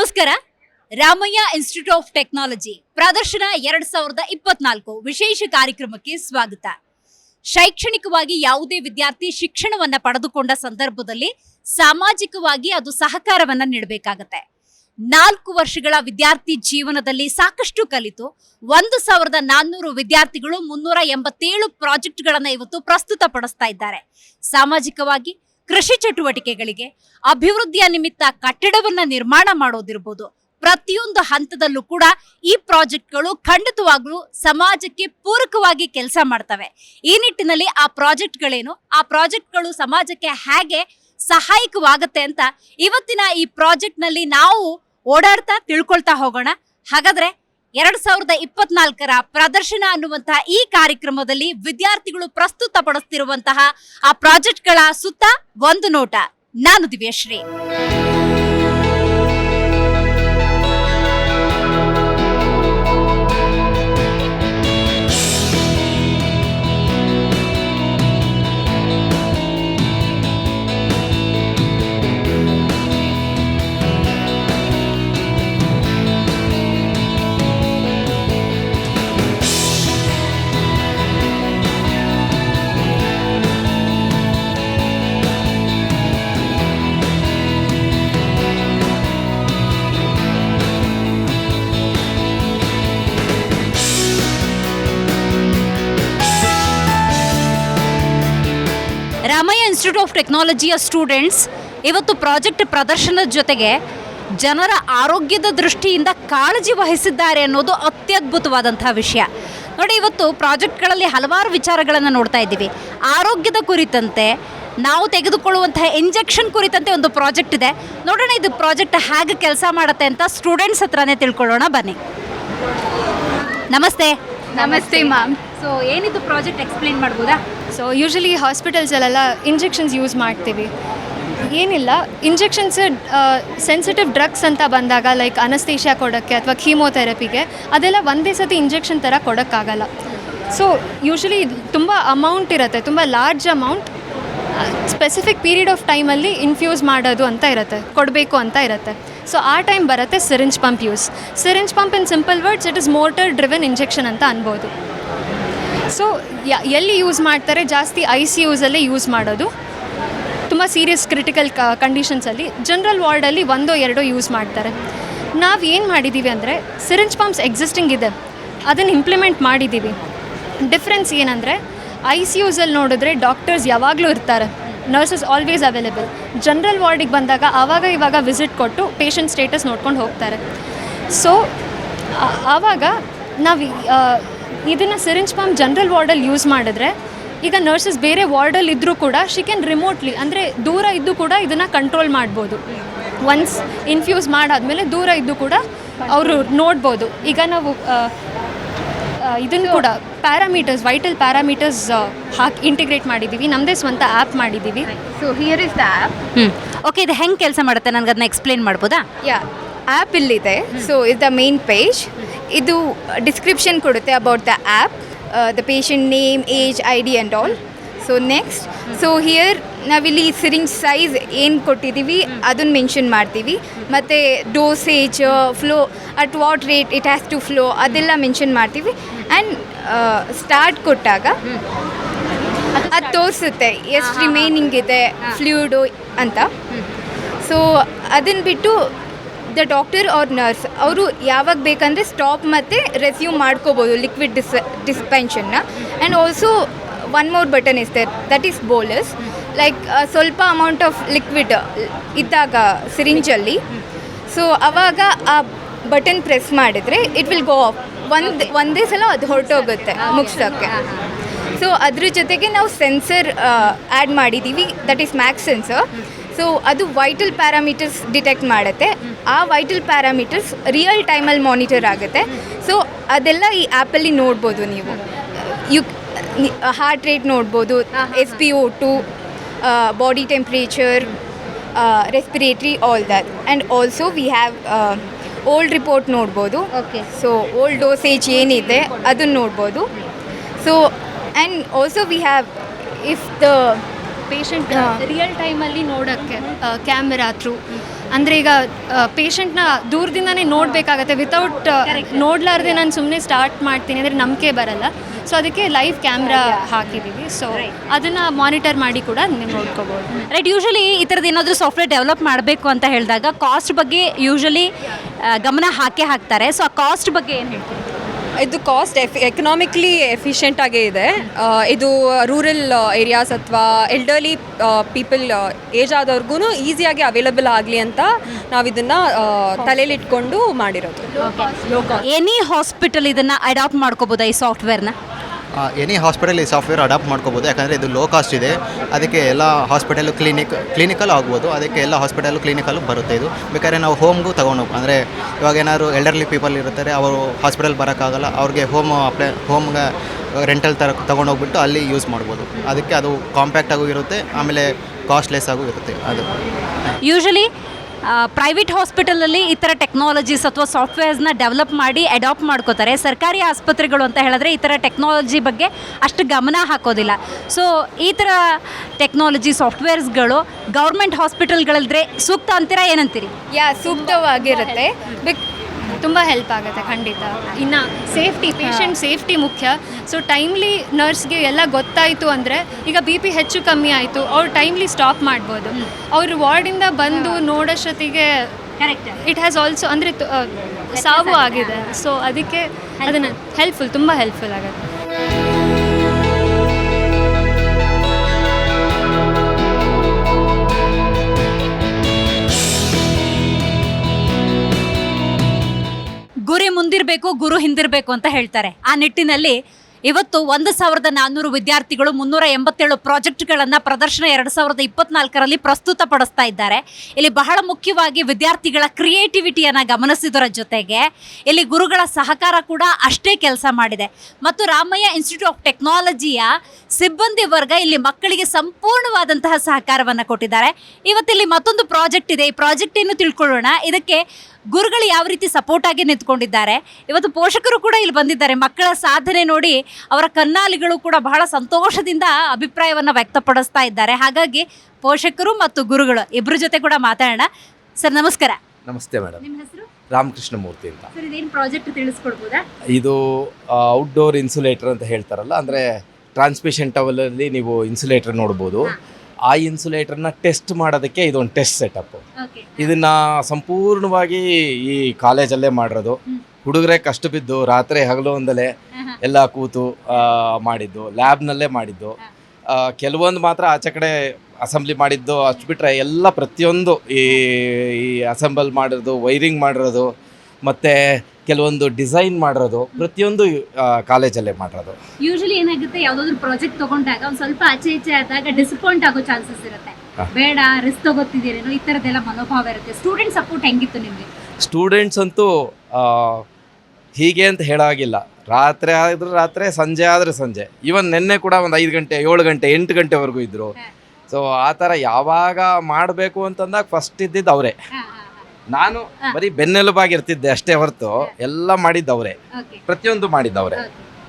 ನಮಸ್ಕಾರ. Ramaiah institute of technology ಪ್ರದರ್ಶನ ಎರಡ್ ಸಾವಿರದ ಇಪ್ಪತ್ನಾಲ್ಕು ವಿಶೇಷ ಕಾರ್ಯಕ್ರಮಕ್ಕೆ ಸ್ವಾಗತ. ಶೈಕ್ಷಣಿಕವಾಗಿ ಯಾವುದೇ ವಿದ್ಯಾರ್ಥಿ ಶಿಕ್ಷಣವನ್ನ ಪಡೆದುಕೊಂಡ ಸಂದರ್ಭದಲ್ಲಿ ಸಾಮಾಜಿಕವಾಗಿ ಅದು ಸಹಕಾರವನ್ನ ನೀಡಬೇಕಾಗತ್ತೆ. ನಾಲ್ಕು ವರ್ಷಗಳ ವಿದ್ಯಾರ್ಥಿ ಜೀವನದಲ್ಲಿ ಸಾಕಷ್ಟು ಕಲಿತು, ಒಂದು ಸಾವಿರದ ನಾನ್ನೂರು ವಿದ್ಯಾರ್ಥಿಗಳು ಮುನ್ನೂರ ಎಂಬತ್ತೇಳು ಪ್ರಾಜೆಕ್ಟ್ಗಳನ್ನ ಇವತ್ತು ಪ್ರಸ್ತುತಪಡಿಸ್ತಾ ಇದ್ದಾರೆ. ಸಾಮಾಜಿಕವಾಗಿ ಕೃಷಿ ಚಟುವಟಿಕೆಗಳಿಗೆ ಅಭಿವೃದ್ಧಿಯ ನಿಮಿತ್ತ ಕಟ್ಟಡವನ್ನ ನಿರ್ಮಾಣ ಮಾಡೋದಿರ್ಬೋದು. ಪ್ರತಿಯೊಂದು ಹಂತದಲ್ಲೂ ಕೂಡ ಈ ಪ್ರಾಜೆಕ್ಟ್ಗಳು ಖಂಡಿತವಾಗ್ಲೂ ಸಮಾಜಕ್ಕೆ ಪೂರಕವಾಗಿ ಕೆಲಸ ಮಾಡ್ತವೆ. ಈ ನಿಟ್ಟಿನಲ್ಲಿ ಆ ಪ್ರಾಜೆಕ್ಟ್ಗಳೇನು? ಆ ಪ್ರಾಜೆಕ್ಟ್ಗಳು ಸಮಾಜಕ್ಕೆ ಹೇಗೆ ಸಹಾಯಕವಾಗುತ್ತೆ ಅಂತ ಇವತ್ತಿನ ಈ ಪ್ರಾಜೆಕ್ಟ್ನಲ್ಲಿ ನಾವು ಓಡಾಡ್ತಾ ತಿಳ್ಕೊಳ್ತಾ ಹೋಗೋಣ. ಹಾಗಾದ್ರೆ ಎರಡ್ ಸಾವಿರದ ಇಪ್ಪತ್ನಾಲ್ಕರ ಪ್ರದರ್ಶನ ಅನ್ನುವಂತಹ ಈ ಕಾರ್ಯಕ್ರಮದಲ್ಲಿ ವಿದ್ಯಾರ್ಥಿಗಳು ಪ್ರಸ್ತುತಪಡಿಸುತ್ತಿರುವಂತಹ ಆ ಪ್ರಾಜೆಕ್ಟ್ಗಳ ಸುತ್ತ ಒಂದು ನೋಟ. ನಾನು ದಿವ್ಯಶ್ರೀ. ಆಫ್ ಟೆಕ್ನಾಲಜಿಯ ಸ್ಟೂಡೆಂಟ್ಸ್ ಇವತ್ತು ಪ್ರಾಜೆಕ್ಟ್ ಪ್ರದರ್ಶನದ ಜೊತೆಗೆ ಜನರ ಆರೋಗ್ಯದ ದೃಷ್ಟಿಯಿಂದ ಕಾಳಜಿ ವಹಿಸಿದ್ದಾರೆ ಅನ್ನೋದು ಅತ್ಯದ್ಭುತವಾದಂಥ ವಿಷಯ. ನೋಡಿ ಇವತ್ತು ಪ್ರಾಜೆಕ್ಟ್ಗಳಲ್ಲಿ ಹಲವಾರು ವಿಚಾರಗಳನ್ನು ನೋಡ್ತಾ ಇದ್ದೀವಿ. ಆರೋಗ್ಯದ ಕುರಿತಂತೆ ನಾವು ತೆಗೆದುಕೊಳ್ಳುವಂತಹ ಇಂಜೆಕ್ಷನ್ ಕುರಿತಂತೆ ಒಂದು ಪ್ರಾಜೆಕ್ಟ್ ಇದೆ. ನೋಡೋಣ ಇದು ಪ್ರಾಜೆಕ್ಟ್ ಹೇಗೆ ಕೆಲಸ ಮಾಡುತ್ತೆ ಅಂತ ಸ್ಟೂಡೆಂಟ್ಸ್ ಹತ್ರನೇ ತಿಳ್ಕೊಳ್ಳೋಣ ಬನ್ನಿ. ನಮಸ್ತೆ. ನಮಸ್ತೆ ಮ್ಯಾಮ್ ಸೊ ಏನಿದು ಪ್ರಾಜೆಕ್ಟ್? ಎಕ್ಸ್ಪ್ಲೈನ್ ಮಾಡ್ಬೋದಾ? ಸೊ ಯೂಶಲಿ ಹಾಸ್ಪಿಟಲ್ಸಲ್ಲೆಲ್ಲ ಇಂಜೆಕ್ಷನ್ಸ್ ಯೂಸ್ ಮಾಡ್ತೀವಿ. ಏನಿಲ್ಲ ಇಂಜೆಕ್ಷನ್ಸ್ ಸೆನ್ಸಿಟಿವ್ ಡ್ರಗ್ಸ್ ಅಂತ ಬಂದಾಗ ಲೈಕ್ ಅನಸ್ತೇಷಿಯಾ ಕೊಡೋಕ್ಕೆ ಅಥವಾ ಕೀಮೋಥೆರಪಿಗೆ ಅದೆಲ್ಲ ಒಂದೇ ಸತಿ ಇಂಜೆಕ್ಷನ್ ಥರ ಕೊಡೋಕ್ಕಾಗಲ್ಲ. ಸೊ ಯೂಶಲಿ ತುಂಬ ಅಮೌಂಟ್ ಇರುತ್ತೆ, ತುಂಬ large amount specific period of ಟೈಮಲ್ಲಿ ಇನ್ಫ್ಯೂಸ್ ಮಾಡೋದು ಅಂತ ಇರುತ್ತೆ, ಕೊಡಬೇಕು ಅಂತ ಇರುತ್ತೆ. ಸೊ ಆ ಟೈಮ್ ಬರುತ್ತೆ syringe pump use syringe pump in simple words it is motor driven injection ಅಂತ ಅನ್ಬೋದು. ಸೊ ಎಲ್ಲಿ ಯೂಸ್ ಮಾಡ್ತಾರೆ? ಜಾಸ್ತಿ ಐ ಸಿ ಯೂಸಲ್ಲೇ ಯೂಸ್ ಮಾಡೋದು. ತುಂಬ ಸೀರಿಯಸ್ ಕ್ರಿಟಿಕಲ್ ಕ ಕಂಡೀಷನ್ಸಲ್ಲಿ ಜನರಲ್ ವಾರ್ಡಲ್ಲಿ ಒಂದೋ ಎರಡೋ ಯೂಸ್ ಮಾಡ್ತಾರೆ. ನಾವು ಏನು ಮಾಡಿದ್ದೀವಿ ಅಂದರೆ ಸಿರಿಂಜ್ ಪಂಪ್ಸ್ ಎಕ್ಸಿಸ್ಟಿಂಗ್ ಇದೆ. ಅದನ್ನು ಇಂಪ್ಲಿಮೆಂಟ್ ಮಾಡಿದ್ದೀವಿ ಡಿಫ್ರೆನ್ಸ್ ಏನಂದರೆ ಐ ಸಿ ಯೂಸಲ್ಲಿ ನೋಡಿದ್ರೆ ಡಾಕ್ಟರ್ಸ್ ಯಾವಾಗಲೂ ಇರ್ತಾರೆ. ನರ್ಸಸ್ ಆಲ್ವೇಸ್ ಅವೈಲೇಬಲ್ ಜನರಲ್ ವಾರ್ಡಿಗೆ ಬಂದಾಗ ಆವಾಗ ಇವಾಗ ವಿಸಿಟ್ ಕೊಟ್ಟು ಪೇಷಂಟ್ ಸ್ಟೇಟಸ್ ನೋಡ್ಕೊಂಡು ಹೋಗ್ತಾರೆ. ಸೊ ಆವಾಗ ನಾವು ಇದನ್ನು ಸಿರಿಂಜ್ ಪಂಪ್ ಜನರಲ್ ವಾರ್ಡಲ್ಲಿ ಯೂಸ್ ಮಾಡಿದ್ರೆ ಈಗ ನರ್ಸಸ್ ಬೇರೆ ವಾರ್ಡಲ್ಲಿ ಇದ್ದರೂ ಕೂಡ ಶಿ ಕ್ಯಾನ್ ರಿಮೋಟ್ಲಿ ಅಂದರೆ ದೂರ ಇದ್ದು ಕೂಡ ಇದನ್ನು ಕಂಟ್ರೋಲ್ ಮಾಡ್ಬೋದು. ಒನ್ಸ್ ಇನ್ಫ್ಯೂಸ್ ಮಾಡಾದಮೇಲೆ ದೂರ ಇದ್ದು ಕೂಡ ಅವರು ನೋಡ್ಬೋದು. ಈಗ ನಾವು ಇದನ್ನು ಕೂಡ ಪ್ಯಾರಾಮೀಟರ್ಸ್ ವೈಟಲ್ ಪ್ಯಾರಾಮೀಟರ್ಸ್ ಹಾಕಿ ಇಂಟಿಗ್ರೇಟ್ ಮಾಡಿದ್ದೀವಿ ನಮ್ಮದೇ ಸ್ವಂತ ಆ್ಯಪ್ ಮಾಡಿದ್ದೀವಿ so here is the app ಹ್ಞೂ ಓಕೆ ಇದು ಹೆಂಗೆ ಕೆಲಸ ಮಾಡುತ್ತೆ? ನನಗೆ ಅದನ್ನ ಎಕ್ಸ್ಪ್ಲೇನ್ ಮಾಡ್ಬೋದಾ? ಯಾ ಆ್ಯಪ್ ಇಲ್ಲಿದೆ. So is the main page ಇದು ಡಿಸ್ಕ್ರಿಪ್ಷನ್ ಕೊಡುತ್ತೆ about the app the patient name age I D and all so next so here ನಾವಿಲ್ಲಿ ಸಿರಿಂಜ್ ಸೈಜ್ ಏನು ಕೊಟ್ಟಿದ್ದೀವಿ ಅದನ್ನು ಮೆನ್ಷನ್ ಮಾಡ್ತೀವಿ. ಮತ್ತು dosage flow at what rate it has to flow ಅದೆಲ್ಲ mention ಮಾಡ್ತೀವಿ. ಆ್ಯಂಡ್ ಸ್ಟಾರ್ಟ್ ಕೊಟ್ಟಾಗ ಅದು ತೋರಿಸುತ್ತೆ ಎಷ್ಟು ರಿಮೈನಿಂಗ್ ಇದೆ ಫ್ಲೂಯಿಡು ಅಂತ. ಸೊ ಅದನ್ನು ಬಿಟ್ಟು ದ ಡಾಕ್ಟರ್ ಆರ್ ನರ್ಸ್, ಅವರು ಯಾವಾಗ ಬೇಕಂದರೆ ಸ್ಟಾಪ್ ಮತ್ತು ರೆಸ್ಯೂಮ್ ಮಾಡ್ಕೋಬೋದು ಲಿಕ್ವಿಡ್ ಡಿಸ್, ಡಿಸ್ಪೆನ್ಷನ್ನ. And also one more button is there that is bolus like ಸ್ವಲ್ಪ ಅಮೌಂಟ್ ಆಫ್ ಲಿಕ್ವಿಡ್ ಇದ್ದಾಗ ಸಿರಿಂಜಲ್ಲಿ ಸೊ ಅವಾಗ ಆ ಬಟನ್ ಪ್ರೆಸ್ ಮಾಡಿದರೆ ಇಟ್ ವಿಲ್ ಗೋ ಆಫ್ ಒಂದು, ಒಂದೇ ಸಲ ಅದು ಹೊರಟೋಗುತ್ತೆ ಮುಗಿಸೋಕ್ಕೆ. ಸೊ ಅದ್ರ ಜೊತೆಗೆ ನಾವು ಸೆನ್ಸರ್ ಆ್ಯಡ್ ಮಾಡಿದ್ದೀವಿ that is max sensor so ಅದು ವೈಟಲ್ ಪ್ಯಾರಾಮೀಟರ್ಸ್ ಡಿಟೆಕ್ಟ್ ಮಾಡುತ್ತೆ. ಆ ವೈಟಲ್ ಪ್ಯಾರಾಮೀಟರ್ಸ್ ರಿಯಲ್ ಟೈಮಲ್ಲಿ ಮಾನಿಟರ್ ಆಗುತ್ತೆ. ಸೊ ಅದೆಲ್ಲ ಈ ಆ್ಯಪಲ್ಲಿ ನೋಡ್ಬೋದು ನೀವು. ಯು ಹಾರ್ಟ್ ರೇಟ್ ನೋಡ್ಬೋದು S P O two body temperature respiratory all that and also we have old report ನೋಡ್ಬೋದು. ಓಕೆ ಸೊ ಓಲ್ಡ್ ಡೋಸೇಜ್ ಏನಿದೆ ಅದನ್ನು ನೋಡ್ಬೋದು. So and also we have if the patient. Real ಟೈಮಲ್ಲಿ ನೋಡೋಕ್ಕೆ camera through ಅಂದರೆ ಈಗ ಪೇಷಂಟ್ನ ದೂರದಿಂದನೇ ನೋಡಬೇಕಾಗತ್ತೆ. Without ನೋಡ್ಲಾರ್ದೆ ನಾನು ಸುಮ್ಮನೆ ಸ್ಟಾರ್ಟ್ ಮಾಡ್ತೀನಿ ಅಂದರೆ ನಂಬಿಕೆ ಬರಲ್ಲ. ಸೊ ಅದಕ್ಕೆ ಲೈವ್ ಕ್ಯಾಮ್ರಾ ಹಾಕಿದ್ದೀವಿ ಸೊ ಅದನ್ನು ಮಾನಿಟರ್ ಮಾಡಿ ಕೂಡ ನೀವು ನೋಡ್ಕೋಬೋದು. ರೈಟ್ ಯೂಶಲಿ ಈ ಥರದ್ದು ಏನಾದರೂ ಸಾಫ್ಟ್ವೇರ್ ಡೆವಲಪ್ ಮಾಡಬೇಕು ಅಂತ ಹೇಳಿದಾಗ ಕಾಸ್ಟ್ ಬಗ್ಗೆ ಯೂಶಲಿ ಗಮನ ಹಾಕೇ ಹಾಕ್ತಾರೆ. ಸೊ ಆ ಕಾಸ್ಟ್ ಬಗ್ಗೆ ಏನು ಹೇಳ್ತೀರಿ? ಇದು ಕಾಸ್ಟ್ ಎಫಿ ಎಕನಾಮಿಕ್ಲಿ ಎಫಿಷಿಯೆಂಟ್ ಆಗೇ ಇದೆ. ಇದು ರೂರಲ್ ಏರಿಯಾಸ್ ಅಥವಾ ಎಲ್ಡರ್ಲಿ ಪೀಪಲ್ ಏಜ್ ಆದವ್ರಿಗೂ ಈಸಿಯಾಗಿ ಅವೈಲಬಲ್ ಆಗಲಿ ಅಂತ ನಾವು ಇದನ್ನು ತಲೆಯಲ್ಲಿಟ್ಕೊಂಡು ಮಾಡಿರೋದು. ಎನಿ ಹಾಸ್ಪಿಟಲ್ ಇದನ್ನು ಅಡಾಪ್ಟ್ ಮಾಡ್ಕೋಬೋದಾ ಈ ಸಾಫ್ಟ್ವೇರ್ನ ಎನಿ ಹಾಸ್ಪಿಟಲ್ ಈ ಸಾಫ್ಟ್ವೇರ್ ಅಡಾಪ್ಟ್ ಮಾಡ್ಕೋಬೋದು. ಯಾಕಂದರೆ ಇದು ಲೋ ಕಾಸ್ಟ್ ಇದೆ. ಅದಕ್ಕೆ ಎಲ್ಲ ಹಾಸ್ಪಿಟಲು ಕ್ಲಿನಿಕ್ ಕ್ಲಿನಿಕಲ್ ಆಗ್ಬೋದು. ಅದಕ್ಕೆ ಎಲ್ಲ ಹಾಸ್ಪಿಟಲು ಕ್ಲಿನಿಕಲ್ಲೂ ಬರುತ್ತೆ ಇದು. ಬೇಕಾದ್ರೆ ನಾವು ಹೋಮ್ಗೂ ತೊಗೊಂಡೋಗಿ ಅಂದರೆ ಇವಾಗ ಏನಾದ್ರು ಎಲ್ಡರ್ಲಿ ಪೀಪಲ್ ಇರ್ತಾರೆ ಅವರು ಹಾಸ್ಪಿಟಲ್ ಬರೋಕ್ಕಾಗಲ್ಲ, ಅವ್ರಿಗೆ ಹೋಮ್ ಅಪ್ಲೈ ಹೋಮ್ಗೆ ರೆಂಟಲ್ ತರ ತೊಗೊಂಡೋಗ್ಬಿಟ್ಟು ಅಲ್ಲಿ ಯೂಸ್ ಮಾಡ್ಬೋದು. ಅದಕ್ಕೆ ಅದು ಕಾಂಪ್ಯಾಕ್ಟಾಗೂ ಇರುತ್ತೆ, ಆಮೇಲೆ ಕಾಸ್ಟ್ಲೆಸ್ ಆಗೂ ಇರುತ್ತೆ ಅದು. ಯೂಶಲಿ ಪ್ರೈವೇಟ್ ಹಾಸ್ಪಿಟಲಲ್ಲಿ ಈ ಥರ ಟೆಕ್ನಾಲಜೀಸ್ ಅಥವಾ ಸಾಫ್ಟ್ವೇರ್ಸ್ನ ಡೆವಲಪ್ ಮಾಡಿ ಅಡಾಪ್ಟ್ ಮಾಡ್ಕೋತಾರೆ. ಸರ್ಕಾರಿ ಆಸ್ಪತ್ರೆಗಳು ಅಂತ ಹೇಳಿದ್ರೆ ಈ ಥರ ಟೆಕ್ನಾಲಜಿ ಬಗ್ಗೆ ಅಷ್ಟು ಗಮನ ಹಾಕೋದಿಲ್ಲ. ಸೊ ಈ ಥರ ಟೆಕ್ನಾಲಜಿ ಸಾಫ್ಟ್ವೇರ್ಸ್ಗಳು ಗೌರ್ಮೆಂಟ್ ಹಾಸ್ಪಿಟಲ್ಗಳಿದ್ರೆ ಸೂಕ್ತ ಅಂತೀರಾ ಏನಂತೀರಿ? ಯಾ ಸೂಕ್ತವಾಗಿರುತ್ತೆ. ಬಿಕ್ ತುಂಬ ಹೆಲ್ಪ್ ಆಗುತ್ತೆ ಖಂಡಿತ. ಇನ್ನು ಸೇಫ್ಟಿ ಪೇಷಂಟ್ ಸೇಫ್ಟಿ ಮುಖ್ಯ. ಸೊ ಟೈಮ್ಲಿ ನರ್ಸ್ಗೆ ಎಲ್ಲ ಗೊತ್ತಾಯಿತು ಅಂದರೆ ಈಗ ಬಿ ಪಿ ಹೆಚ್ಚು ಕಮ್ಮಿ ಆಯಿತು ಅವ್ರು ಟೈಮ್ಲಿ ಸ್ಟಾಪ್ ಮಾಡ್ಬೋದು. ಅವರು ವಾರ್ಡಿಂದ ಬಂದು ನೋಡೋಷ್ಟೊತ್ತಿಗೆ ಕರೆಕ್ಟ್ ಇಟ್ ಹ್ಯಾಸ್ ಆಲ್ಸೋ ಅಂದರೆ ಸಾವು ಆಗಿದೆ. ಸೊ ಅದಕ್ಕೆ ಅದನ್ನು ಹೆಲ್ಪ್ಫುಲ್ ತುಂಬ ಹೆಲ್ಪ್ಫುಲ್ ಆಗುತ್ತೆ. ಗುರಿ ಮುಂದಿರಬೇಕು, ಗುರು ಹಿಂದಿರಬೇಕು ಅಂತ ಹೇಳ್ತಾರೆ. ಆ ನಿಟ್ಟಿನಲ್ಲಿ ಇವತ್ತು ಒಂದು ಸಾವಿರದ ನಾನ್ನೂರು ವಿದ್ಯಾರ್ಥಿಗಳು ಮುನ್ನೂರ ಎಂಬತ್ತೇಳು ಪ್ರಾಜೆಕ್ಟ್ಗಳನ್ನು ಪ್ರದರ್ಶನ ಎರಡು ಸಾವಿರದ ಇಪ್ಪತ್ನಾಲ್ಕರಲ್ಲಿ ಪ್ರಸ್ತುತಪಡಿಸ್ತಾ ಇದ್ದಾರೆ. ಇಲ್ಲಿ ಬಹಳ ಮುಖ್ಯವಾಗಿ ವಿದ್ಯಾರ್ಥಿಗಳ ಕ್ರಿಯೇಟಿವಿಟಿಯನ್ನು ಗಮನಿಸಿದರ ಜೊತೆಗೆ ಇಲ್ಲಿ ಗುರುಗಳ ಸಹಕಾರ ಕೂಡ ಅಷ್ಟೇ ಕೆಲಸ ಮಾಡಿದೆ. ಮತ್ತು ರಾಮಯ್ಯ ಇನ್ಸ್ಟಿಟ್ಯೂಟ್ ಆಫ್ ಟೆಕ್ನಾಲಜಿಯ ಸಿಬ್ಬಂದಿ ವರ್ಗ ಇಲ್ಲಿ ಮಕ್ಕಳಿಗೆ ಸಂಪೂರ್ಣವಾದಂತಹ ಸಹಕಾರವನ್ನು ಕೊಟ್ಟಿದ್ದಾರೆ. ಇವತ್ತಿಲ್ಲಿ ಮತ್ತೊಂದು ಪ್ರಾಜೆಕ್ಟ್ ಇದೆ. ಈ ಪ್ರಾಜೆಕ್ಟ್ ಏನು ತಿಳ್ಕೊಳ್ಳೋಣ? ಇದಕ್ಕೆ ಗುರುಗಳು ಯಾವ ರೀತಿ ಸಪೋರ್ಟ್ ಆಗಿ ನಿಂತ್ಕೊಂಡಿದ್ದಾರೆ. ಇವತ್ತು ಪೋಷಕರು ಕೂಡ ಇಲ್ಲಿ ಬಂದಿದ್ದಾರೆ. ಮಕ್ಕಳ ಸಾಧನೆ ನೋಡಿ ಅವರ ಕನ್ನಾಲಿಗಳು ಕೂಡ ಬಹಳ ಸಂತೋಷದಿಂದ ಅಭಿಪ್ರಾಯವನ್ನು ವ್ಯಕ್ತಪಡಿಸ್ತಾ ಇದ್ದಾರೆ. ಹಾಗಾಗಿ ಪೋಷಕರು ಮತ್ತು ಗುರುಗಳು ಇಬ್ಬರ ಜೊತೆ ಕೂಡ ಮಾತಾಡೋಣ. ಸರ್ ನಮಸ್ಕಾರ. ನಮಸ್ತೆ ಮೇಡಮ್. ನಿಮ್ಮ ಹೆಸರು? ರಾಮಕೃಷ್ಣ ಮೂರ್ತಿ ಅಂತ. ಸರ್ ಇದೇನು ಪ್ರಾಜೆಕ್ಟ್ ತಿಳಿಸ್ಕೊಡ್ಬೋದಾ? ಇದು ಔಟ್ಡೋರ್ ಇನ್ಸುಲೇಟರ್ ಅಂತ ಹೇಳ್ತಾರಲ್ಲ ಅಂದರೆ ಟ್ರಾನ್ಸ್ಮಿಷನ್ ಟವಲಲ್ಲಿ ನೀವು ಇನ್ಸುಲೇಟರ್ ನೋಡ್ಬೋದು. ಆ ಇನ್ಸುಲೇಟರ್ನ ಟೆಸ್ಟ್ ಮಾಡೋದಕ್ಕೆ ಇದೊಂದು ಟೆಸ್ಟ್ ಸೆಟಪ್ ಇದನ್ನ ಸಂಪೂರ್ಣವಾಗಿ ಈ ಕಾಲೇಜಲ್ಲೇ ಮಾಡಿರೋದು. ಹುಡುಗರೇ ಕಷ್ಟ ಬಿದ್ದು ರಾತ್ರಿ ಹಗಲು ಒಂದಲೇ ಎಲ್ಲ ಕೂತು ಮಾಡಿದ್ದು ಲ್ಯಾಬ್ನಲ್ಲೇ ಮಾಡಿದ್ದು. ಕೆಲವೊಂದು ಮಾತ್ರ ಆಚೆ ಕಡೆ ಅಸೆಂಬ್ಲಿ ಮಾಡಿದ್ದು ಅಷ್ಟು ಬಿಟ್ಟರೆ ಎಲ್ಲ ಪ್ರತಿಯೊಂದು ಈ ಈ ಅಸೆಂಬಲ್ ಮಾಡಿರೋದು ವೈರಿಂಗ್ ಮಾಡಿರೋದು ಮತ್ತು ಕೆಲವೊಂದು ಡಿಸೈನ್ ಮಾಡಿರೋದು ಪ್ರತಿಯೊಂದು ಕಾಲೇಜಲ್ಲೇ ಮಾಡಿರೋದು. ಯೂಶಲಿ ಏನಾಗುತ್ತೆ ಯಾವ್ದಾದ್ರು ಪ್ರಾಜೆಕ್ಟ್ ತಗೊಂಡಾಗ ಒಂದು ಸ್ವಲ್ಪ ಆಚೆ ಈಚೆ ಆದಾಗ ಡಿಸಪಾಯಿಂಟ್ ಆಗೋ ಚಾನ್ಸಸ್ ಇರುತ್ತೆ. ಬೇಡ ರಿಸ್ಕ್ ತಗೋತಿದ್ದೀರೇನೋ ಈ ಥರದ್ದೆಲ್ಲ ಮನೋಭಾವ ಇರುತ್ತೆ. ಸ್ಟೂಡೆಂಟ್ ಸಪೋರ್ಟ್ ಹೆಂಗಿತ್ತು ನಿಮಗೆ? ಸ್ಟೂಡೆಂಟ್ಸ್ ಅಂತೂ ಹೀಗೆ ಅಂತ ಹೇಳಾಗಿಲ್ಲ. ರಾತ್ರಿ ಆದ್ರೆ ರಾತ್ರಿ ಸಂಜೆ ಆದರೆ ಸಂಜೆ. ಇವನ್ ನಿನ್ನೆ ಕೂಡ ಒಂದು ಐದು ಗಂಟೆ ಏಳು ಗಂಟೆ ಎಂಟು ಗಂಟೆವರೆಗೂ ಇದ್ದರು ಸೊ ಆ ಥರ ಯಾವಾಗ ಮಾಡಬೇಕು ಅಂತಂದಾಗ ಫಸ್ಟ್ ಇದ್ದಿದ್ದು ಅವರೇ. ನಾನು ಬರೀ ಬೆನ್ನೆಲುಬಾಗಿರ್ತಿದ್ದೆ ಅಷ್ಟೇ ಹೊರತು ಎಲ್ಲ ಮಾಡಿದ್ದವ್ರೆ. ಪ್ರತಿಯೊಂದು ಮಾಡಿದ್ದವ್ರೆ.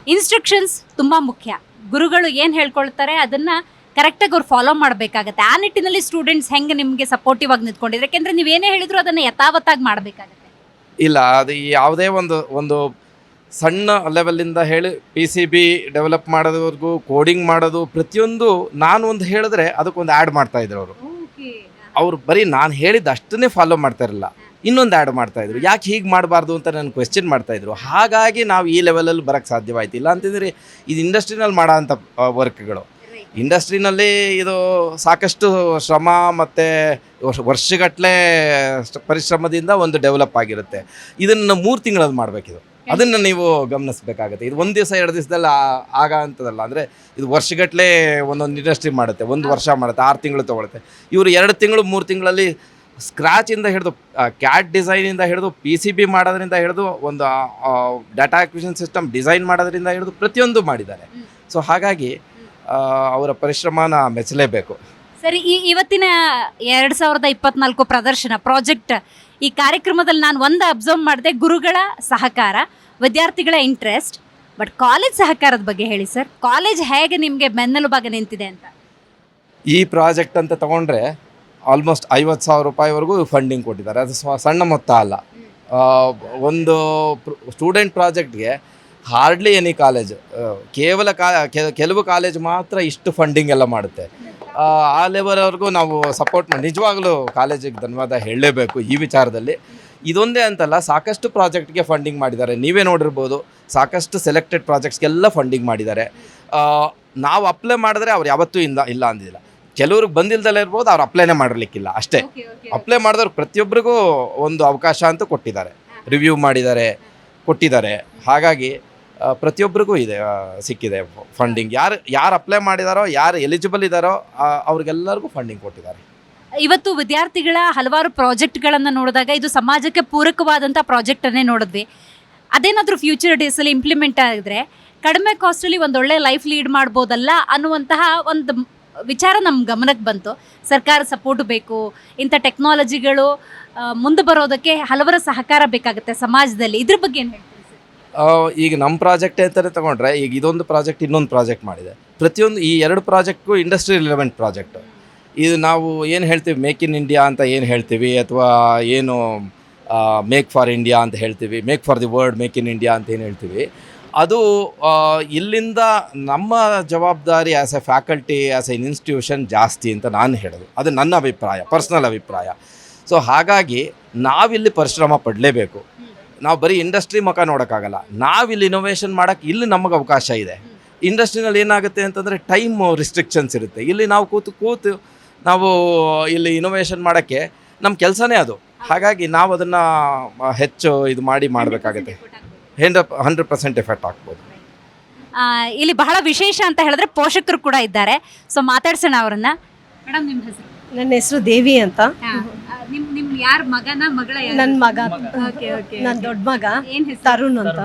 ಇನ್ಸ್ಟ್ರಕ್ಷನ್ಸ್ ತುಂಬಾ ಮುಖ್ಯ. ಗುರುಗಳು ಏನ್ ಹೇಳ್ಕೊಳ್ತಾರೆ ಅದನ್ನ ಕರೆಕ್ಟಾಗಿ ಅವ್ರು ಫಾಲೋ ಮಾಡಬೇಕಾಗತ್ತೆ. ಆ ನಿಟ್ಟಿನಲ್ಲಿ ಸ್ಟೂಡೆಂಟ್ಸ್ ಹೆಂಗೆ ನಿಮಗೆ ಸಪೋರ್ಟಿವ್ ಆಗಿ ನಿಂತ್ಕೊಂಡಿದ್ರೆ? ಯಾಕೆಂದ್ರೆ ನೀವೇನೇ ಹೇಳಿದ್ರು ಅದನ್ನ ಯಥಾವತ್ತಾಗಿ ಮಾಡಬೇಕಾಗತ್ತೆ. ಇಲ್ಲ ಅದು ಯಾವುದೇ ಒಂದು ಒಂದು ಸಣ್ಣ ಲೆವೆಲಿಂದ ಹೇಳಿ ಪಿ ಸಿ ಬಿ ಡೆವಲಪ್ ಮಾಡೋದವರೆಗೂ ಕೋಡಿಂಗ್ ಮಾಡೋದು ಪ್ರತಿಯೊಂದು ನಾನು ಒಂದು ಹೇಳಿದ್ರೆ ಅದಕ್ಕೊಂದು ಆ್ಯಡ್ ಮಾಡ್ತಾ ಇದ್ರು ಅವರು. ಅವ್ರು ಬರೀ ನಾನು ಹೇಳಿದ್ದು ಅಷ್ಟನ್ನೇ ಫಾಲೋ ಮಾಡ್ತಾ ಇರಲಿಲ್ಲ ಇನ್ನೊಂದು ಆ್ಯಡ್ ಮಾಡ್ತಾ ಇದ್ರು. ಯಾಕೆ ಹೀಗೆ ಮಾಡಬಾರ್ದು ಅಂತ ನಾನು ಕ್ವೆಶ್ಚನ್ ಮಾಡ್ತಾ ಇದ್ರು. ಹಾಗಾಗಿ ನಾವು ಈ ಲೆವೆಲಲ್ಲಿ ಬರೋಕ್ಕೆ ಸಾಧ್ಯವಾಯ್ತು. ಇಲ್ಲ ಅಂತಂದರೆ ಇದು ಇಂಡಸ್ಟ್ರಿನಲ್ಲಿ ಮಾಡೋಂಥ ವರ್ಕ್ಗಳು ಇಂಡಸ್ಟ್ರಿನಲ್ಲಿ ಇದು ಸಾಕಷ್ಟು ಶ್ರಮ ಮತ್ತು ವರ್ಷಗಟ್ಟಲೆ ಪರಿಶ್ರಮದಿಂದ ಒಂದು ಡೆವಲಪ್ ಆಗಿರುತ್ತೆ. ಇದನ್ನು ಮೂರು ತಿಂಗಳಲ್ಲಿ ಮಾಡಬೇಕಿದು. ಅದನ್ನು ನೀವು ಗಮನಿಸಬೇಕಾಗತ್ತೆ. ಇದು ಒಂದು ದಿವಸ ಎರಡು ದಿವಸದಲ್ಲಿ ಆಗ ಅಂತದಲ್ಲ. ಅಂದರೆ ಇದು ವರ್ಷಗಟ್ಟಲೆ ಒಂದೊಂದು ಇಂಡಸ್ಟ್ರಿ ಮಾಡುತ್ತೆ ಒಂದು ವರ್ಷ ಮಾಡುತ್ತೆ ಆರು ತಿಂಗಳು ತಗೊಳುತ್ತೆ. ಇವರು ಎರಡು ತಿಂಗಳು ಮೂರು ತಿಂಗಳಲ್ಲಿ ಸ್ಕ್ರಾಚಿಂದ ಹಿಡಿದು ಕ್ಯಾಟ್ ಡಿಸೈನಿಂದ ಹಿಡಿದು ಪಿ ಸಿ ಬಿ ಮಾಡೋದ್ರಿಂದ ಹಿಡಿದು ಒಂದು ಡಾಟಾ ಅಕ್ವಿಷನ್ ಸಿಸ್ಟಮ್ ಡಿಸೈನ್ ಮಾಡೋದ್ರಿಂದ ಹಿಡಿದು ಪ್ರತಿಯೊಂದು ಮಾಡಿದ್ದಾರೆ. ಸೊ ಹಾಗಾಗಿ ಅವರ ಪರಿಶ್ರಮನ ಮೆಚ್ಚಲೇಬೇಕು. ಸರಿ ಈ ಇವತ್ತಿನ ಎರಡು ಸಾವಿರದ ಇಪ್ಪತ್ನಾಲ್ಕು ಪ್ರದರ್ಶನ ಪ್ರಾಜೆಕ್ಟ್ ಈ ಕಾರ್ಯಕ್ರಮದಲ್ಲಿ ನಾನು ಒಂದು ಅಬ್ಸರ್ವ್ ಮಾಡಿದೆ ಗುರುಗಳ ಸಹಕಾರ. ವಿದ್ಯಾರ್ಥಿಗಳ ಇಂಟ್ರೆಸ್ಟ್ ಬಟ್ ಕಾಲೇಜ್ ಸಹಕಾರದ ಬಗ್ಗೆ ಹೇಳಿ ಸರ್ ಕಾಲೇಜ್ ಹೇಗೆ ನಿಮಗೆ ಬೆನ್ನೆಲುಬಾಗ ನಿಂತಿದೆ ಅಂತ? ಈ ಪ್ರಾಜೆಕ್ಟ್ ಅಂತ ತಗೊಂಡ್ರೆ ಆಲ್ಮೋಸ್ಟ್ ಐವತ್ತು ಸಾವಿರ ರೂಪಾಯಿವರೆಗೂ ಫಂಡಿಂಗ್ ಕೊಟ್ಟಿದ್ದಾರೆ. ಅದು ಸ್ವ- ಸಣ್ಣ ಮೊತ್ತ ಅಲ್ಲ. ಒಂದು ಸ್ಟೂಡೆಂಟ್ ಪ್ರಾಜೆಕ್ಟ್ಗೆ ಹಾರ್ಡ್ಲಿ ಎನಿ ಕಾಲೇಜ್ ಕೇವಲ ಕಾ ಕೆಲ- ಕೆಲವು ಕಾಲೇಜ್ ಮಾತ್ರ ಇಷ್ಟು ಫಂಡಿಂಗ್ ಎಲ್ಲ ಮಾಡುತ್ತೆ. ಆ, ಆ ಲೆವೆಲ್ವರೆಗೂ ನಾವು ಸಪೋರ್ಟ್ ಮಾಡಿ ನಿಜವಾಗ್ಲೂ ಕಾಲೇಜಿಗೆ ಧನ್ಯವಾದ ಹೇಳಲೇಬೇಕು ಈ ವಿಚಾರದಲ್ಲಿ. ಇದೊಂದೇ ಅಂತಲ್ಲ ಸಾಕಷ್ಟು ಪ್ರಾಜೆಕ್ಟ್ಗೆ ಫಂಡಿಂಗ್ ಮಾಡಿದ್ದಾರೆ. ನೀವೇ ನೋಡಿರ್ಬೋದು ಸಾಕಷ್ಟು ಸೆಲೆಕ್ಟೆಡ್ ಪ್ರಾಜೆಕ್ಟ್ಸ್ಗೆಲ್ಲ ಫಂಡಿಂಗ್ ಮಾಡಿದ್ದಾರೆ. ನಾವು ಅಪ್ಲೈ ಮಾಡಿದ್ರೆ ಅವ್ರು ಯಾವತ್ತೂ ಇಂದ ಇಲ್ಲ ಅಂದಿಲ್ಲ ಕೆಲವ್ರಿಗೆ ಬಂದಿಲ್ದಲ್ಲೇ ಇರ್ಬೋದು ಅವ್ರು ಅಪ್ಲೈನೇ ಮಾಡಲಿಕ್ಕಿಲ್ಲ ಅಷ್ಟೇ. ಅಪ್ಲೈ ಮಾಡಿದವ್ರು ಪ್ರತಿಯೊಬ್ಬರಿಗೂ ಒಂದು ಅವಕಾಶ ಅಂತ ಕೊಟ್ಟಿದ್ದಾರೆ. ರಿವ್ಯೂ ಮಾಡಿದ್ದಾರೆ ಕೊಟ್ಟಿದ್ದಾರೆ. ಹಾಗಾಗಿ ಪ್ರತಿಯೊಬ್ಬರಿಗೂ ಇದೆ ಸಿಕ್ಕಿದೆ ಫಂಡಿಂಗ್ ಯಾರು ಯಾರು ಅಪ್ಲೈ ಮಾಡಿದಾರೋ ಯಾರು ಎಲಿಜಿಬಲ್ ಇದ್ದಾರೋ ಅವ್ರಿಗೆಲ್ಲರಿಗೂ ಫಂಡಿಂಗ್ ಕೊಟ್ಟಿದ್ದಾರೆ. ಇವತ್ತು ವಿದ್ಯಾರ್ಥಿಗಳ ಹಲವಾರು ಪ್ರಾಜೆಕ್ಟ್ಗಳನ್ನು ನೋಡಿದಾಗ ಇದು ಸಮಾಜಕ್ಕೆ ಪೂರಕವಾದಂಥ ಪ್ರಾಜೆಕ್ಟನ್ನೇ ನೋಡಿದ್ವಿ. ಅದೇನಾದರೂ ಫ್ಯೂಚರ್ ಡೇಸಲ್ಲಿ ಇಂಪ್ಲಿಮೆಂಟ್ ಆಗಿದ್ರೆ ಕಡಿಮೆ ಕಾಸ್ಟಲ್ಲಿ ಒಂದೊಳ್ಳೆ ಲೈಫ್ ಲೀಡ್ ಮಾಡ್ಬೋದಲ್ಲ ಅನ್ನುವಂತಹ ಒಂದು ವಿಚಾರ ನಮ್ಮ ಗಮನಕ್ಕೆ ಬಂತು. ಸರ್ಕಾರ ಸಪೋರ್ಟ್ ಬೇಕು, ಇಂಥ ಟೆಕ್ನಾಲಜಿಗಳು ಮುಂದೆ ಬರೋದಕ್ಕೆ ಹಲವರ ಸಹಕಾರ ಬೇಕಾಗುತ್ತೆ ಸಮಾಜದಲ್ಲಿ. ಇದ್ರ ಬಗ್ಗೆ ಏನು ಹೇಳ್ತೀರಿ? ಸರ್? ಈಗ ನಮ್ಮ ಪ್ರಾಜೆಕ್ಟ್ ಅಂತಲೇ ತಗೊಂಡ್ರೆ ಈಗ ಇದೊಂದು ಪ್ರಾಜೆಕ್ಟ್ ಇನ್ನೊಂದು ಪ್ರಾಜೆಕ್ಟ್ ಮಾಡಿದೆ. ಪ್ರತಿಯೊಂದು ಈ ಎರಡು ಪ್ರಾಜೆಕ್ಟು ಇಂಡಸ್ಟ್ರಿ ರಿಲೆವೆಂಟ್ ಪ್ರಾಜೆಕ್ಟ್. ಇದು ನಾವು ಏನು ಹೇಳ್ತೀವಿ, ಮೇಕ್ ಇನ್ ಇಂಡಿಯಾ ಅಂತ ಏನು ಹೇಳ್ತೀವಿ, ಅಥವಾ ಏನು ಮೇಕ್ ಫಾರ್ ಇಂಡಿಯಾ ಅಂತ ಹೇಳ್ತೀವಿ, make for the world make in India ಅಂತ ಏನು ಹೇಳ್ತೀವಿ. ಅದು ಇಲ್ಲಿಂದ ನಮ್ಮ ಜವಾಬ್ದಾರಿ as a faculty as a institution ಜಾಸ್ತಿ ಅಂತ ನಾನು ಹೇಳೋದು. ಅದು ನನ್ನ ಅಭಿಪ್ರಾಯ ಪರ್ಸ್ನಲ್ ಅಭಿಪ್ರಾಯ. ಸೊ ಹಾಗಾಗಿ ನಾವಿಲ್ಲಿ ಪರಿಶ್ರಮ ಪಡಲೇಬೇಕು. ನಾವು ಬರೀ ಇಂಡಸ್ಟ್ರಿ ಮುಖ ನೋಡೋಕ್ಕಾಗಲ್ಲ. ನಾವಿಲ್ಲಿ ಇನೋವೇಷನ್ ಮಾಡೋಕ್ಕೆ ಇಲ್ಲಿ ನಮಗೆ ಅವಕಾಶ ಇದೆ. ಇಂಡಸ್ಟ್ರಿನಲ್ಲಿ ಏನಾಗುತ್ತೆ ಅಂತಂದರೆ ಟೈಮ್ ರಿಸ್ಟ್ರಿಕ್ಷನ್ಸ್ ಇರುತ್ತೆ. ಇಲ್ಲಿ ನಾವು ಕೂತು ಕೂತು ನಾವು ಇಲ್ಲಿ ಇನೋವೇಷನ್ ಮಾಡೋಕ್ಕೆ ನಮ್ಮ ಕೆಲಸನೇ ಅದು. ಹಾಗಾಗಿ ನಾವು ಅದನ್ನು ಹೆಚ್ಚು ಇದು ಮಾಡಿ ಮಾಡಬೇಕಾಗುತ್ತೆ. ಹಂಡ್ರೆಡ್ ಹಂಡ್ರೆಡ್ ಪರ್ಸೆಂಟ್ ಎಫೆಕ್ಟ್ ಆಗ್ಬೋದು. ಆ, ಇಲ್ಲಿ ಬಹಳ ವಿಶೇಷ ಅಂತ ಹೇಳಿದ್ರೆ ಪೋಷಕರು ಕೂಡ ಇದ್ದಾರೆ. ಸೊ ಮಾತಾಡ್ಸೋಣ ಅವರನ್ನ. ಮೇಡಮ್ ನಿಮ್ಮ ಹೆಸರು? ನನ್ನ ಹೆಸರು ದೇವಿ ಅಂತ. ನಿಮ್ ನಿಮ್ ಯಾರ ಮಗನ ಮಗಳ ನನ್ನ ಮಗ. ನನ್ನ ದೊಡ್ಡ ಮಗ ತರುಣ್ ಅಂತ.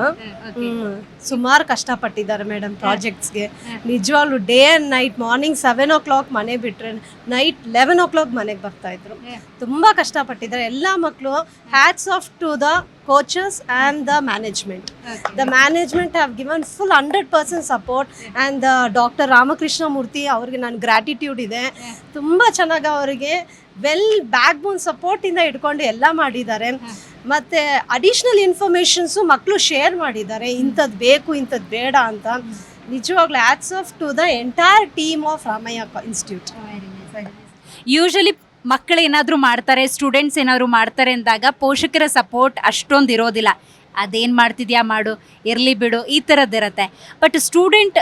ಸುಮಾರು ಕಷ್ಟಪಟ್ಟಿದ್ದಾರೆ ಮೇಡಮ್ ಪ್ರಾಜೆಕ್ಟ್ಸ್ಗೆ. ನಿಜವಾಗ್ಲೂ day and night morning seven o'clock ಮನೆ ಬಿಟ್ರೆ ನೈಟ್ ಲೆವೆನ್ ಓ ಕ್ಲಾಕ್ ಮನೆಗೆ ಬರ್ತಾ ಇದ್ರು. ತುಂಬಾ ಕಷ್ಟಪಟ್ಟಿದ್ದಾರೆ. ಎಲ್ಲ ಮಕ್ಕಳು hats off to the coaches and the management the management have given full hundred percent support and the doctor Ramakrishna Murthy ಅವ್ರಿಗೆ ನನ್ನ ಗ್ರ್ಯಾಟಿಟ್ಯೂಡ್ ಇದೆ. ತುಂಬ ಚೆನ್ನಾಗಿ ಅವರಿಗೆ ವೆಲ್ ಬ್ಯಾಕ್ ಬೋನ್ ಸಪೋರ್ಟಿಂದ ಇಟ್ಕೊಂಡು ಎಲ್ಲ ಮಾಡಿದ್ದಾರೆ. ಮತ್ತು ಅಡಿಷ್ನಲ್ ಇನ್ಫಾರ್ಮೇಷನ್ಸು ಮಕ್ಕಳು ಶೇರ್ ಮಾಡಿದ್ದಾರೆ. ಇಂಥದ್ದು ಬೇಕು ಇಂಥದ್ದು ಬೇಡ ಅಂತ. ನಿಜವಾಗ್ಲೂ hats off to the entire team of Ramaiah institute usually ಮಕ್ಕಳು ಏನಾದರೂ ಮಾಡ್ತಾರೆ ಸ್ಟೂಡೆಂಟ್ಸ್ ಏನಾದರೂ ಮಾಡ್ತಾರೆ ಅಂದಾಗ ಪೋಷಕರ ಸಪೋರ್ಟ್ ಅಷ್ಟೊಂದು ಇರೋದಿಲ್ಲ. ಅದೇನು ಮಾಡ್ತಿದ್ಯಾ ಮಾಡು, ಇರಲಿ ಬಿಡು, ಈ ಥರದ್ದಿರತ್ತೆ ಬಟ್ ಸ್ಟೂಡೆಂಟ್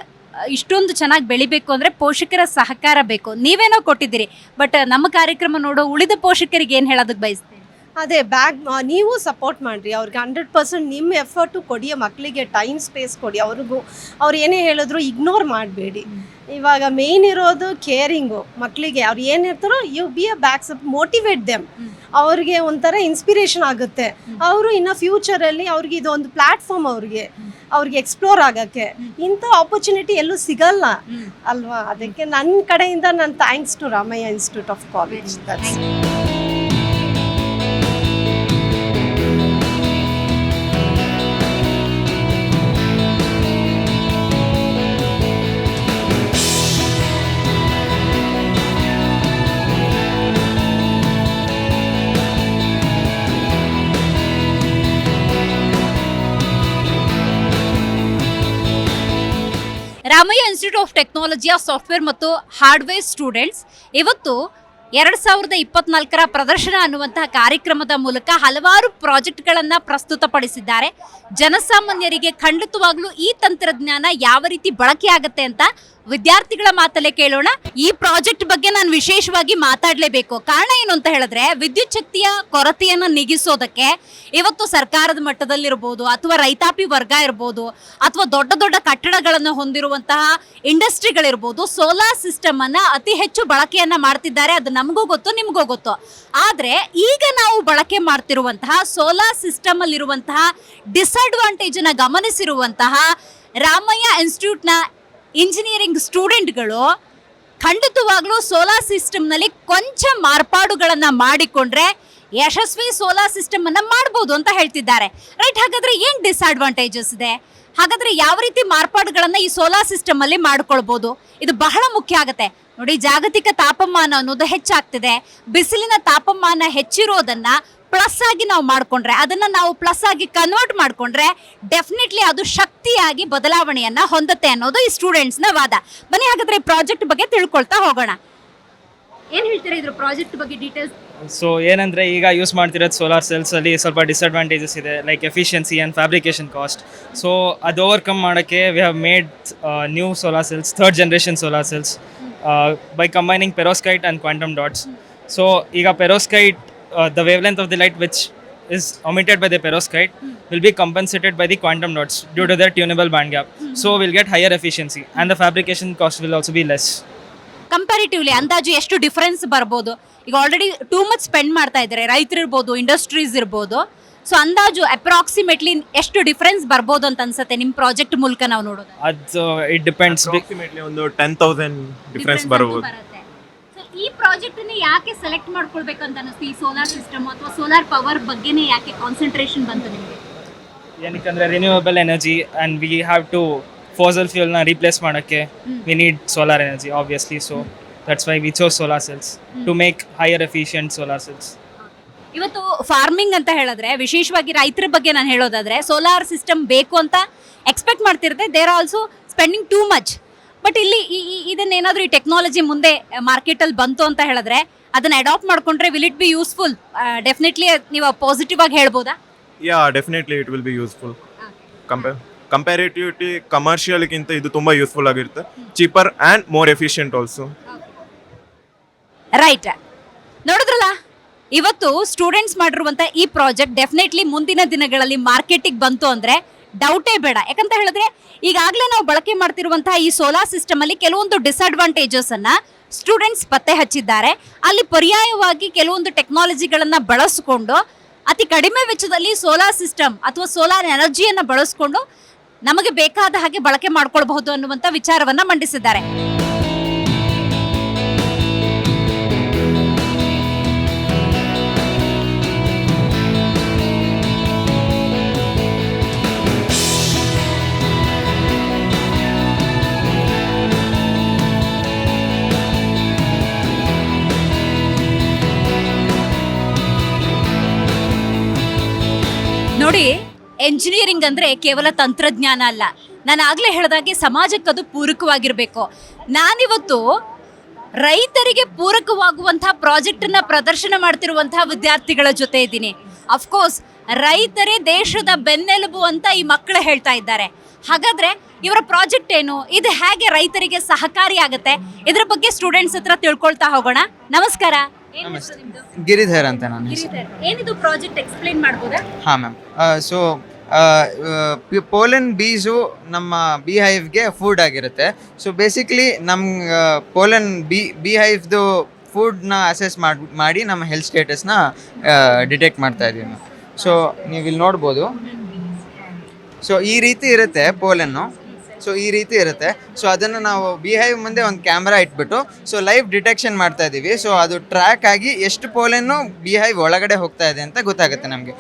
ಇಷ್ಟೊಂದು ಚೆನ್ನಾಗಿ ಬೆಳಿಬೇಕು ಅಂದರೆ ಪೋಷಕರ ಸಹಕಾರ ಬೇಕು. ನೀವೇನೋ ಕೊಟ್ಟಿದ್ದೀರಿ ಬಟ್ ನಮ್ಮ ಕಾರ್ಯಕ್ರಮ ನೋಡೋ ಉಳಿದ ಪೋಷಕರಿಗೆ ಏನು ಹೇಳೋದಕ್ಕೆ ಬಯಸ್ತೀನಿ ಅದೇ ಬ್ಯಾಗ್ ನೀವು ಸಪೋರ್ಟ್ ಮಾಡಿರಿ. ಅವ್ರಿಗೆ ಹಂಡ್ರೆಡ್ ಪರ್ಸೆಂಟ್ ನಿಮ್ಮ ಎಫರ್ಟು ಕೊಡಿ ಮಕ್ಕಳಿಗೆ ಟೈಮ್ ಸ್ಪೇಸ್ ಕೊಡಿ. ಅವ್ರಿಗೂ ಅವ್ರು ಏನೇ ಹೇಳಿದ್ರು ಇಗ್ನೋರ್ ಮಾಡಬೇಡಿ. ಇವಾಗ ಮೇಯ್ನ್ ಇರೋದು ಕೇರಿಂಗು ಮಕ್ಕಳಿಗೆ ಅವ್ರು ಏನು ಇರ್ತಾರೋ you be a backup motivate them ಅವ್ರಿಗೆ ಒಂಥರ ಇನ್ಸ್ಪಿರೇಷನ್ ಆಗುತ್ತೆ. ಅವರು ಇನ್ನು ಫ್ಯೂಚರಲ್ಲಿ ಅವ್ರಿಗೆ ಇದೊಂದು ಪ್ಲ್ಯಾಟ್ಫಾರ್ಮ್ ಅವ್ರಿಗೆ ಅವ್ರಿಗೆ ಎಕ್ಸ್ಪ್ಲೋರ್ ಆಗೋಕ್ಕೆ. ಇಂಥ ಆಪರ್ಚುನಿಟಿ ಎಲ್ಲೂ ಸಿಗಲ್ಲ. ಅಲ್ವಾ? ಅದಕ್ಕೆ ನನ್ನ ಕಡೆಯಿಂದ ನಾನು thanks to Ramaiah institute of college Ramaiah institute of ಟೆಕ್ನಾಲಜಿಯ software ಮತ್ತು ಹಾರ್ಡ್ವೇರ್ ಸ್ಟೂಡೆಂಟ್ಸ್ ಇವತ್ತು ಎರಡು ಸಾವಿರದ ಇಪ್ಪತ್ನಾಲ್ಕರ ಪ್ರದರ್ಶನ ಅನ್ನುವಂತಹ ಕಾರ್ಯಕ್ರಮದ ಮೂಲಕ ಹಲವಾರು ಪ್ರಾಜೆಕ್ಟ್ಗಳನ್ನು ಪ್ರಸ್ತುತಪಡಿಸಿದ್ದಾರೆ. ಜನಸಾಮಾನ್ಯರಿಗೆ ಖಂಡಿತವಾಗ್ಲೂ ಈ ತಂತ್ರಜ್ಞಾನ ಯಾವ ರೀತಿ ಬಳಕೆ ಆಗುತ್ತೆ ಅಂತ ವಿದ್ಯಾರ್ಥಿಗಳ ಮಾತಲ್ಲೇ ಕೇಳೋಣ. ಈ ಪ್ರಾಜೆಕ್ಟ್ ಬಗ್ಗೆ ನಾನು ವಿಶೇಷವಾಗಿ ಮಾತಾಡಲೇಬೇಕು. ಕಾರಣ ಏನು ಅಂತ ಹೇಳಿದ್ರೆ, ವಿದ್ಯುತ್ ಶಕ್ತಿಯ ಕೊರತೆಯನ್ನು ನೀಗಿಸೋದಕ್ಕೆ ಇವತ್ತು ಸರ್ಕಾರದ ಮಟ್ಟದಲ್ಲಿರ್ಬೋದು, ಅಥವಾ ರೈತಾಪಿ ವರ್ಗ ಇರ್ಬೋದು, ಅಥವಾ ದೊಡ್ಡ ದೊಡ್ಡ ಕಟ್ಟಡಗಳನ್ನು ಹೊಂದಿರುವಂತಹ ಇಂಡಸ್ಟ್ರಿಗಳಿರ್ಬೋದು, ಸೋಲಾರ್ ಸಿಸ್ಟಮ್ ಅನ್ನ ಅತಿ ಹೆಚ್ಚು ಬಳಕೆಯನ್ನ ಮಾಡ್ತಿದ್ದಾರೆ. ಅದು ನಮಗೂ ಗೊತ್ತು, ನಿಮಗೂ ಗೊತ್ತು. ಆದ್ರೆ ಈಗ ನಾವು ಬಳಕೆ ಮಾಡ್ತಿರುವಂತಹ ಸೋಲಾರ್ ಸಿಸ್ಟಮ್ ಅಲ್ಲಿರುವಂತಹ ಡಿಸ್ಅಡ್ವಾಂಟೇಜ್ ಅನ್ನ ಗಮನಿಸಿರುವಂತಹ ರಾಮಯ್ಯ ಇನ್ಸ್ಟಿಟ್ಯೂಟ್ನ ಇಂಜಿನಿಯರಿಂಗ್ ಸ್ಟೂಡೆಂಟ್ಗಳು ಖಂಡಿತವಾಗ್ಲೂ ಸೋಲಾರ್ ಸಿಸ್ಟಮ್ನಲ್ಲಿ ಕೊಂಚ ಮಾರ್ಪಾಡುಗಳನ್ನು ಮಾಡಿಕೊಂಡ್ರೆ ಯಶಸ್ವಿ ಸೋಲಾರ್ ಸಿಸ್ಟಮ್ ಅನ್ನ ಮಾಡಬಹುದು ಅಂತ ಹೇಳ್ತಿದ್ದಾರೆ. ರೈಟ್ ಹಾಗಾದ್ರೆ ಏನ್ ಡಿಸ್ಅಡ್ವಾಂಟೇಜಸ್ ಇದೆ? ಹಾಗಾದ್ರೆ ಯಾವ ರೀತಿ ಮಾರ್ಪಾಡುಗಳನ್ನ ಈ ಸೋಲಾರ್ ಸಿಸ್ಟಮ್ ಅಲ್ಲಿ ಮಾಡ್ಕೊಳ್ಬಹುದು ಇದು ಬಹಳ ಮುಖ್ಯ ಆಗುತ್ತೆ. ನೋಡಿ, ಜಾಗತಿಕ ತಾಪಮಾನ ಅನ್ನೋದು ಹೆಚ್ಚಾಗ್ತಿದೆ. ಬಿಸಿಲಿನ ತಾಪಮಾನ ಹೆಚ್ಚಿರೋದನ್ನ ಪ್ಲಸ್ ಆಗಿ ನಾವು ಮಾಡಿಕೊಂಡ್ರೆ, ಅದನ್ನು ನಾವು ಪ್ಲಸ್ ಆಗಿ ಕನ್ವರ್ಟ್ ಮಾಡಿಕೊಂಡ್ರೆ ಡೆಫಿನೆಟ್ಲಿ ಅದು ಶಕ್ತಿಯಾಗಿ ಬದಲಾವಣೆಯನ್ನು ಹೊಂದುತ್ತೆ ಅನ್ನೋದು ಈ ಸ್ಟೂಡೆಂಟ್ಸ್ನ ವಾದ. ಬನ್ನಿ ಹಾಗಾದ್ರೆ ಈ ಪ್ರಾಜೆಕ್ಟ್ ಬಗ್ಗೆ ತಿಳ್ಕೊಳ್ತಾ ಹೋಗೋಣ. ಏನು ಹೇಳ್ತೀರಾ ಇದ್ರ ಪ್ರಾಜೆಕ್ಟ್ ಬಗ್ಗೆ ಡೀಟೇಲ್ಸ್ ಸೊ ಏನಂದರೆ ಈಗ ಯೂಸ್ ಮಾಡ್ತಿರೋದು ಸೋಲಾರ್ ಸೆಲ್ಸಲ್ಲಿ ಸ್ವಲ್ಪ ಡಿಸ್ಅಡ್ವಾಂಟೇಜಸ್ ಇದೆ like efficiency and fabrication cost so ಅದು ಓವರ್ಕಮ್ ಮಾಡೋಕ್ಕೆ we have made new solar cells third generation solar cells by combining perovskite and quantum dots so ಈಗ perovskite the wavelength of the light which is omitted by the perovskite will be compensated by the quantum dots due to their tunable band gap. So we'll get higher efficiency and the fabrication cost will also be less. Comparatively ಅಂದಾಜು ಎಷ್ಟು difference ಬರ್ಬೋದು? ಈಗ already too much spend ಮಾಡ್ತಾ ಇದ್ದಾರೆ. ರೈತರು ಇರ್ಬೋದು industries ಇರ್ಬೋದು. So ಅಂದಾಜು ಅಪ್ರಾಕ್ಸಿಮೇಟ್ಲಿ ಎಷ್ಟು ಡಿಫ್ರೆನ್ಸ್ ಬರ್ಬೋದು ಅಂತ ಅನ್ಸುತ್ತೆ ನಿಮ್ಮ ಪ್ರಾಜೆಕ್ಟ್ ಮೂಲಕ ನಾವು ನೋಡೋದು? ಅದು ಇಟ್ ಡಿಪೆಂಡ್ಸ್ ಅಪ್ರಾಕ್ಸಿಮೇಟ್ಲಿ ಒಂದು ಟೆನ್ ತೌಸಂಡ್ ಡಿಫ್ರೆನ್ಸ್ ಬರ್ಬೋದು. ಈ ಪ್ರಾಜೆಕ್ಟ್ ಯಾಕೆ ಸೆಲೆಕ್ಟ್ ಮಾಡ್ಕೊಳ್ಬೇಕಂತ ಅಂತ ಅನಿಸ್ತು ಈ ಸೋಲಾರ್ ಸಿಸ್ಟಮ್ ಅಥವಾ ಸೋಲಾರ್ ಪವರ್ ಬಗ್ಗೆನೇ ಯಾಕೆ ಕಾನ್ಸಂಟ್ರೇಷನ್ ಬಂತು ನಿಮಗೆ? ಏನಕ್ಕಂದ್ರೆ renewable energy and we have to fossil ಫ್ಯೂಲ್ನ replace ಮಾಡೋಕ್ಕೆ we need solar energy obviously so that's why we chose solar cells to make higher efficient solar cells ಇವತ್ತು farming ಅಂತ ಹೇಳಿದ್ರೆ ವಿಶೇಷವಾಗಿ ರೈತರ ಬಗ್ಗೆ ನಾನು ಹೇಳೋದಾದ್ರೆ ಸೋಲಾರ್ ಸಿಸ್ಟಮ್ ಬೇಕು ಅಂತ expect ಮಾಡ್ತಿರುತ್ತೆ. There also spending too much but ಇಲ್ಲಿ ಇದನ್ನೇನಾದ್ರೂ ಈ ಟೆಕ್ನಾಲಜಿ ಮುಂದೆ ಮಾರ್ಕೆಟಲ್ಲಿ ಬಂತು ಅಂತ ಹೇಳಿದ್ರೆ ಅದನ್ನ ಅಡಾಪ್ಟ್ ಮಾಡ್ಕೊಂಡ್ರೆ will it be useful definitely ನೀವು ಪಾಸಿಟಿವ್ ಆಗಿ ಹೇಳ್ಬೋದಾ? Yeah definitely it will be useful compare comparativity ಕಮರ್ಷಿಯಲ್ಗಿಂತ ಇದು ತುಂಬ ಯೂಸ್ಫುಲ್ ಆಗಿರುತ್ತೆ. Cheaper and more efficient also right ನೋಡಿದ್ರಲ್ಲ ಇವತ್ತು ಸ್ಟೂಡೆಂಟ್ಸ್ ಮಾಡಿರುವಂತ ಈ ಪ್ರಾಜೆಕ್ಟ್ ಡೆಫಿನೆಟ್ಲಿ ಮುಂದಿನ ದಿನಗಳಲ್ಲಿ ಮಾರ್ಕೆಟಿಗೆ ಬಂತು ಅಂದ್ರೆ ಡೌಟೇ ಬೇಡ. ಯಾಕಂತ ಹೇಳಿದ್ರೆ, ಈಗಾಗಲೇ ನಾವು ಬಳಕೆ ಮಾಡ್ತಿರುವಂತಹ ಈ ಸೋಲಾರ್ ಸಿಸ್ಟಮ್ ಅಲ್ಲಿ ಕೆಲವೊಂದು ಡಿಸ್ಅಡ್ವಾಂಟೇಜಸ್ ಅನ್ನ ಸ್ಟೂಡೆಂಟ್ಸ್ ಪತ್ತೆ ಹಚ್ಚಿದ್ದಾರೆ. ಅಲ್ಲಿ ಪರ್ಯಾಯವಾಗಿ ಕೆಲವೊಂದು ಟೆಕ್ನಾಲಜಿಗಳನ್ನ ಬಳಸಿಕೊಂಡು, ಅತಿ ಕಡಿಮೆ ವೆಚ್ಚದಲ್ಲಿ ಸೋಲಾರ್ ಸಿಸ್ಟಮ್ ಅಥವಾ ಸೋಲಾರ್ ಎನರ್ಜಿಯನ್ನು ಬಳಸಿಕೊಂಡು, ನಮಗೆ ಬೇಕಾದ ಹಾಗೆ ಬಳಕೆ ಮಾಡ್ಕೊಳ್ಬಹುದು ಅನ್ನುವಂಥ ವಿಚಾರವನ್ನ ಮಂಡಿಸಿದ್ದಾರೆ. ನೋಡಿ ಎಂಜಿನಿಯರಿಂಗ್ ಅಂದ್ರೆ ಕೇವಲ ತಂತ್ರಜ್ಞಾನ ಅಲ್ಲ. ನಾನು ಆಗ್ಲೇ ಹೇಳಿದಾಗೆ ಸಮಾಜಕ್ಕೆ ಅದು ಪೂರಕವಾಗಿರ್ಬೇಕು. ನಾನಿವತ್ತು ರೈತರಿಗೆ ಪೂರಕವಾಗುವಂತಹ ಪ್ರಾಜೆಕ್ಟ್ ಅನ್ನ ಪ್ರದರ್ಶನ ಮಾಡ್ತಿರುವಂತಹ ವಿದ್ಯಾರ್ಥಿಗಳ ಜೊತೆ ಇದ್ದೀನಿ. ಅಫ್ಕೋರ್ಸ್ ರೈತರೇ ದೇಶದ ಬೆನ್ನೆಲುಬು ಅಂತ ಈ ಮಕ್ಕಳು ಹೇಳ್ತಾ ಇದ್ದಾರೆ. ಹಾಗಾದ್ರೆ ಇವರ ಪ್ರಾಜೆಕ್ಟ್ ಏನು? ಇದು ಹೇಗೆ ರೈತರಿಗೆ ಸಹಕಾರಿ ಆಗುತ್ತೆ? ಇದರ ಬಗ್ಗೆ ಸ್ಟೂಡೆಂಟ್ಸ್ ಹತ್ರ ತಿಳ್ಕೊಳ್ತಾ ಹೋಗೋಣ. ನಮಸ್ಕಾರ. ನಿಮ್ದು? ಗಿರಿಧರ್ ಅಂತ ನಾನು ಏನಿದು ಪ್ರಾಜೆಕ್ಟ್ ಎಕ್ಸ್ಪ್ಲೈನ್ ಮಾಡ್ಬೋದಾ? ಹಾಂ ಮ್ಯಾಮ್. ಸೊ ಪೋಲೆನ್ ಬೀಸು ನಮ್ಮ ಬಿ ಹೈವ್ಗೆ ಫುಡ್ ಆಗಿರುತ್ತೆ ಸೊ ಬೇಸಿಕ್ಲಿ ನಮ್ಮ ಪೋಲೆನ್ ಬಿ ಬಿ ಹೈವ್ದು ಫುಡ್ನ ಅಸೆಸ್ ಮಾಡಿ ಮಾಡಿ ನಮ್ಮ ಹೆಲ್ತ್ ಸ್ಟೇಟಸ್ನ ಡಿಟೆಕ್ಟ್ ಮಾಡ್ತಾ ಇದ್ದೀವಿ ಮ್ಯಾಮ್. ಸೊ ನೀವು ಇಲ್ಲಿ ನೋಡ್ಬೋದು. ಸೊ ಈ ರೀತಿ ಇರುತ್ತೆ ಪೋಲನ್ನು. ಸೊ ಈ ರೀತಿ ಇರುತ್ತೆ. ಸೊ ಅದನ್ನು ನಾವು ಬಿಹೈವ್ ಮುಂದೆ ಒಂದು ಕ್ಯಾಮ್ರಾ ಇಟ್ಬಿಟ್ಟು ಸೊ ಲೈವ್ ಡಿಟೆಕ್ಷನ್ ಮಾಡ್ತಾ ಇದ್ದೀವಿ ಸೊ ಅದು ಟ್ರ್ಯಾಕ್ ಆಗಿ ಎಷ್ಟು ಪೋಲೆನ್ನು ಬಿಹೈವ್ ಒಳಗಡೆ ಹೋಗ್ತಾ ಇದೆ ಅಂತ ಗೊತ್ತಾಗುತ್ತೆ ನಮಗೆ.